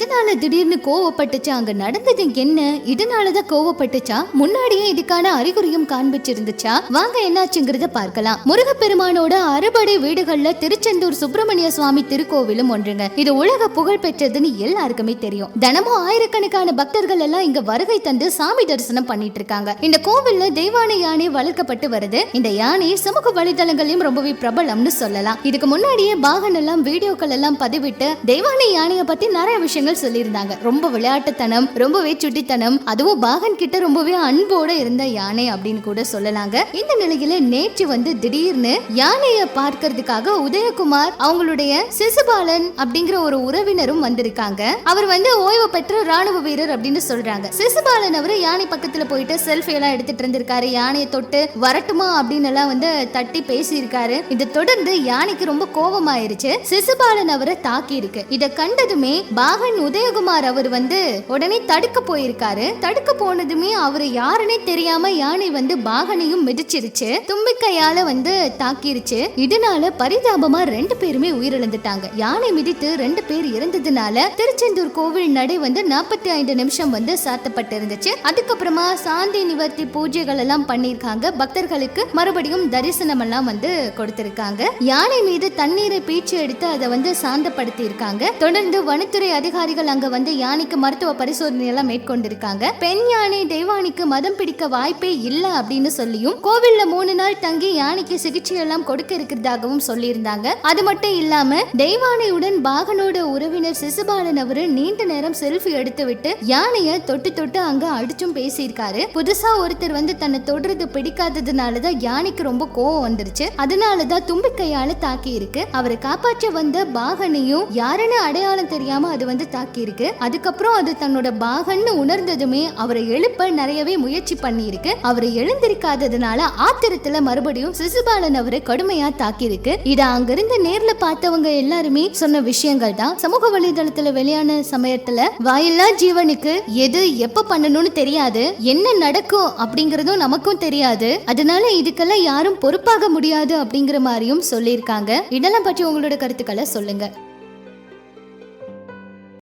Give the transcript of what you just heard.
திடீர்னு கோவப்பட்டுச்சா? அங்க நடந்தது என்ன? இதனாலதான் கோவப்பட்டுச்சா? முன்னாடியே இதுக்கான அறிகுறியும் காண்பிச்சிருந்துச்சா? வாங்க என்னாச்சுங்கிறத பார்க்கலாம். முருகப்பெருமானோட அறுபடை வீடுகள்ல திருச்செந்தூர் சுப்பிரமணிய சுவாமி திருக்கோவிலும் ஒன்றுங்க. இது உலக புகழ் பெற்றதுன்னு எல்லாருக்குமே தெரியும். தினமும் ஆயிரக்கணக்கான பக்தர்கள் எல்லாம் இங்க வருகை தந்து சாமி தரிசனம் பண்ணிட்டு இருக்காங்க இந்த கோவில்ல தெய்வானை யானை வளர்க்கப்பட்டு வருது. இந்த யானை சமூக வலைதளங்களையும் ரொம்பவே பிரபலம்னு சொல்லலாம். இதுக்கு முன்னாடியே பாகன் எல்லாம் வீடியோக்கள் எல்லாம் பதிவிட்டு தெய்வானை யானையை பத்தி நிறைய விஷயங்கள் சொல்லியிருந்தாங்க. ரொம்ப விளையாட்டுத்தனம் ரொம்பவே சுட்டித்தனம் அதுவும் பாகன் கிட்ட ரொம்பவே அன்போட இருந்த யானை அப்படின்னு கூட சொல்லலாங்க. இந்த நிலையில நேற்று வந்து திடீர்னு யானையை பார்க்கறதுக்காக உதயகுமார் அவங்களுடைய சிசுபாலன் அப்படிங்கிற ஒரு உறவினரும் வந்திருக்காங்க. அவர் வந்து ஓய்வு பெற்ற ராணுவ வீரர் அப்படின்னு சொல்றாங்க. சிசுபாலன் அவரு யானை பக்கத்துல போயிட்டு செல்ஃபி எல்லாம் எடுத்துட்டு இருந்திருக்காரு. யானையை தொட்டு வரட்டுமா அப்படின்னு எல்லாம் வந்து தட்டி பேசியிருக்காரு. இதை தொடர்ந்து யானைக்கு ரொம்ப கோபமாயிருச்சு. சிசுபாலன் அவரை தாக்கி இருக்கு இதை கண்டதுமே பாகன் உதயகுமார் அவர் வந்து உடனே தடுக்க போயிருக்காரு. தடுக்க போனதுமே அவரு யாருன்னே தெரியாம யானை வந்து பாகனையும் மிதிச்சிருச்சு. தும்பிக்கையால வந்து தாக்கிருச்சு. இதனால பரிதாபமா ரெண்டு பேருமே உயிரிழந்துட்டாங்க. யானை மிதித்து ரெண்டு பேர் இறந்ததுனால திருச்செந்தூர் கோவில் நடை வந்து நாற்பத்தி ஐந்து நிமிஷம் வந்து சாத்தப்பட்டிருந்துச்சு. அதுக்கப்புறமா சாந்தி நிவர்த்தி பூஜைகள் எல்லாம் பண்ணிருக்காங்க பக்தர்களுக்கு மறுபடியும் தரிசனம் எல்லாம் வந்து கொடுத்திருக்காங்க. யானை மீது தண்ணீரை பீச்சு எடுத்து அதை வந்து சாந்தப்படுத்தி இருக்காங்க தொடர்ந்து வனத்துறை அதிகாரி அதிகாரிகள் அங்க வந்து யானைக்கு மருத்துவ பரிசோதனை எல்லாம் மேற்கொண்டிருக்காங்க. பெண் யானை தெய்வானிக்கு மதம் பிடிக்க வாய்ப்பே இல்லை அப்படின்னு சொல்லியும் கோவில்ல மூணு நாள் தங்கி யானைக்கு சிகிச்சை எல்லாம் கொடுக்க இருக்கிறதாகவும் சொல்லியிருந்தாங்க. அது மட்டும் இல்லாம தெய்வானையுடன் பாகனோட உறவினர் சிசுபாலன் அவரு நீண்ட நேரம் செல்ஃபி எடுத்து விட்டு யானைய தொட்டு தொட்டு அங்க அடிச்சும் பேசியிருக்காரு. புதுசா ஒருத்தர் வந்து தன்னை தொடுறது பிடிக்காததுனாலதான் யானைக்கு ரொம்ப கோவம் வந்துருச்சு. அதனாலதான் தும்பிக்கையால தாக்கி இருக்கு அவரை காப்பாற்ற வந்த பாகனையும் யாருன்னு அடையாளம் தெரியாம அது வந்து தாக்கி இருக்கு அதுக்கப்புறம் அது தன்னோட பாகன்னு உணர்ந்ததுமே அவரை எழுப்ப நிறையவே முயற்சி பண்ணியிருக்கு. அவரை எழுந்திருக்காததுனால ஆத்திரத்துல மறுபடியும் சிசுபாலன் அவரை கடுமையா தாக்கியிருக்கு. இத அங்கிருந்து நேர்ல பார்த்தவங்க எல்லாருமே சொன்ன விஷயங்கள் தான். சமூக வலைதளத்துல வெளியான சமயத்துல வாயில்லா ஜீவனுக்கு எது எப்ப பண்ணணும்னு தெரியாது. என்ன நடக்கும் அப்படிங்கறதும் நமக்கும் தெரியாது. அதனால இதுக்கெல்லாம் யாரும் பொறுப்பாக முடியாது அப்படிங்கிற மாதிரியும் சொல்லியிருக்காங்க. இதெல்லாம் பற்றி உங்களோட கருத்துக்களை சொல்லுங்க.